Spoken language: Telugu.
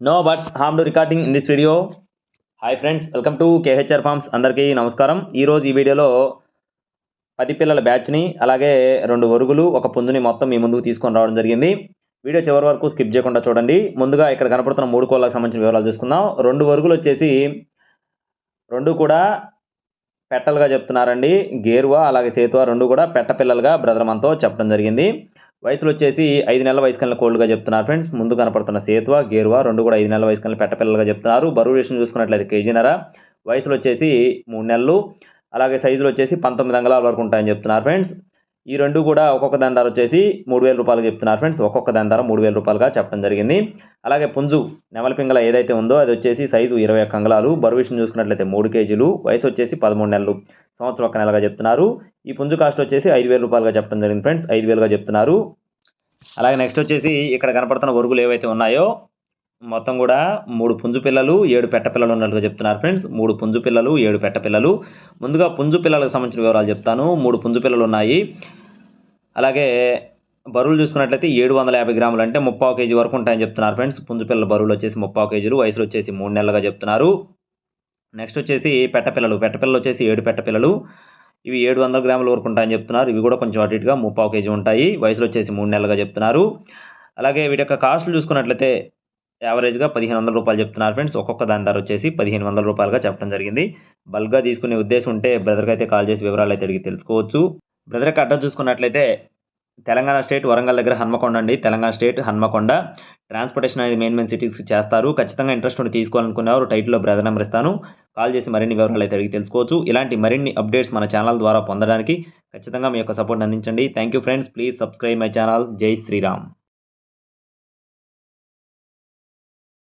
No birds harm to recording in this video hi friends welcome to KHR farms అందరికీ నమస్కారం. ఈరోజు ఈ వీడియోలో పది పిల్లల బ్యాచ్ని అలాగే రెండు వరుగులు ఒక పుంజుని మొత్తం మీ ముందుకు తీసుకొని రావడం జరిగింది. వీడియో చివరి వరకు స్కిప్ చేయకుండా చూడండి. ముందుగా ఇక్కడ కనపడుతున్న మూడు కోళ్ళకు సంబంధించిన వివరాలు చూసుకుందాం. రెండు వరుగులు వచ్చేసి రెండు కూడా పెట్టలుగా చెప్తున్నారండి. గేరువా అలాగే సేతువా రెండు కూడా పెట్ట పిల్లలుగా బ్రదర్ మనతో చెప్పడం జరిగింది. వయసులు వచ్చేసి ఐదు నెలల వయసు కలిగిన కోల్డ్గా చెప్తున్నారు ఫ్రెండ్స్. ముందు కనపడుతున్న సేతువ గేరువా రెండు కూడా ఐదు నెలల వయసు కలిగిన పెట్టపిల్లలుగా చెప్తున్నారు. బరువు విషయం చూసుకున్నట్లయితే కేజీనర వయసులు వచ్చేసి మూడు నెలలు. అలాగే సైజులు వచ్చేసి పంతొమ్మిది అంగళాల వరకు ఉంటాయని చెప్తున్నారు ఫ్రెండ్స్. ఈ రెండు కూడా ఒక్కొక్క దాని ధర వచ్చేసి మూడు వేల రూపాయలు చెప్తున్నారు ఫ్రెండ్స్. ఒక్కొక్క దాని ధర మూడు వేల రూపాయలుగా చెప్పడం జరిగింది. అలాగే పుంజు నెమలి పింగళ ఏదైతే ఉందో అది వచ్చేసి సైజు ఇరవై ఒక్క అంగళాలు. బరువు విషయం చూసుకున్నట్లయితే మూడు కేజీలు. వయసు వచ్చేసి పదమూడు నెలలు. సంవత్సరం ఒక నెలగా చెప్తున్నారు. ఈ పుంజు కాస్ట్ వచ్చేసి ఐదు వేల రూపాయలుగా చెప్పడం జరిగింది ఫ్రెండ్స్. ఐదు వేలుగా చెప్తున్నారు. అలాగే నెక్స్ట్ వచ్చేసి ఇక్కడ కనపడుతున్న వరుగులు ఏవైతే ఉన్నాయో మొత్తం కూడా మూడు పుంజు పిల్లలు ఏడు పెట్ట పిల్లలు ఉన్నట్టుగా చెప్తున్నారు ఫ్రెండ్స్. మూడు పుంజు పిల్లలు ఏడు పెట్ట పిల్లలు. ముందుగా పుంజు పిల్లలకు సంబంధించిన వివరాలు చెప్తాను. మూడు పుంజు పిల్లలు ఉన్నాయి. అలాగే బరువులు చూసుకున్నట్లయితే ఏడు వందల యాభై గ్రాములు అంటే ముప్పావు కేజీ వరకు ఉంటాయని చెప్తున్నారు ఫ్రెండ్స్. పుంజు పిల్లల బరువులు వచ్చేసి ముప్పావు కేజీలు వయసులు వచ్చేసి మూడు నెలలుగా చెప్తున్నారు. నెక్స్ట్ వచ్చేసి పెట్ట పిల్లలు పెట్ట పిల్లలు వచ్చేసి ఏడు పెట్ట పిల్లలు. ఇవి ఏడు వందల గ్రాముల వరకు ఉంటాయని చెప్తున్నారు. ఇవి కూడా కొంచెం అటు ఇటుగా ముప్పావు కేజీ ఉంటాయి. వయసులో వచ్చేసి మూడు నెలలుగా చెప్తున్నారు. అలాగే వీటి యొక్క కాస్ట్లు చూసుకున్నట్లయితే యావరేజ్గా పదిహేను వందల రూపాయలు చెప్తున్నారు ఫ్రెండ్స్. ఒక్కొక్క దాని ధర వచ్చేసి పదిహేను వందల రూపాయలుగా చెప్పడం జరిగింది. బల్క్గా తీసుకునే ఉద్దేశం ఉంటే బ్రదర్కి అయితే కాల్ చేసి వివరాలు అయితే అడిగి తెలుసుకోవచ్చు. బ్రదర్కి అడ్రస్ చూసుకున్నట్లయితే తెలంగాణ స్టేట్ వరంగల్ దగ్గర హన్మకొండ అండి. తెలంగాణ స్టేట్ హన్మకొండ. ట్రాన్స్పోర్టేషన్ అనేది మెయిన్ మెయిన్ సిటీస్ చేస్తారు. ఖచ్చితంగా ఇంట్రెస్ట్ ఉండి తీసుకోవాలనుకునేవారు టైటిల్లో బ్రదర్ నెంబర్ ఇస్తాను. కాల్ చేసి మరిన్ని వివరాలు అయితే అడిగి తెలుసుకోవచ్చు. ఇలాంటి మరిన్ని అప్డేట్స్ మన ఛానల్ ద్వారా పొందడానికి ఖచ్చితంగా మీ యొక్క సపోర్ట్ అందించండి. Thank you friends. Please subscribe my channel. Jai Shriram.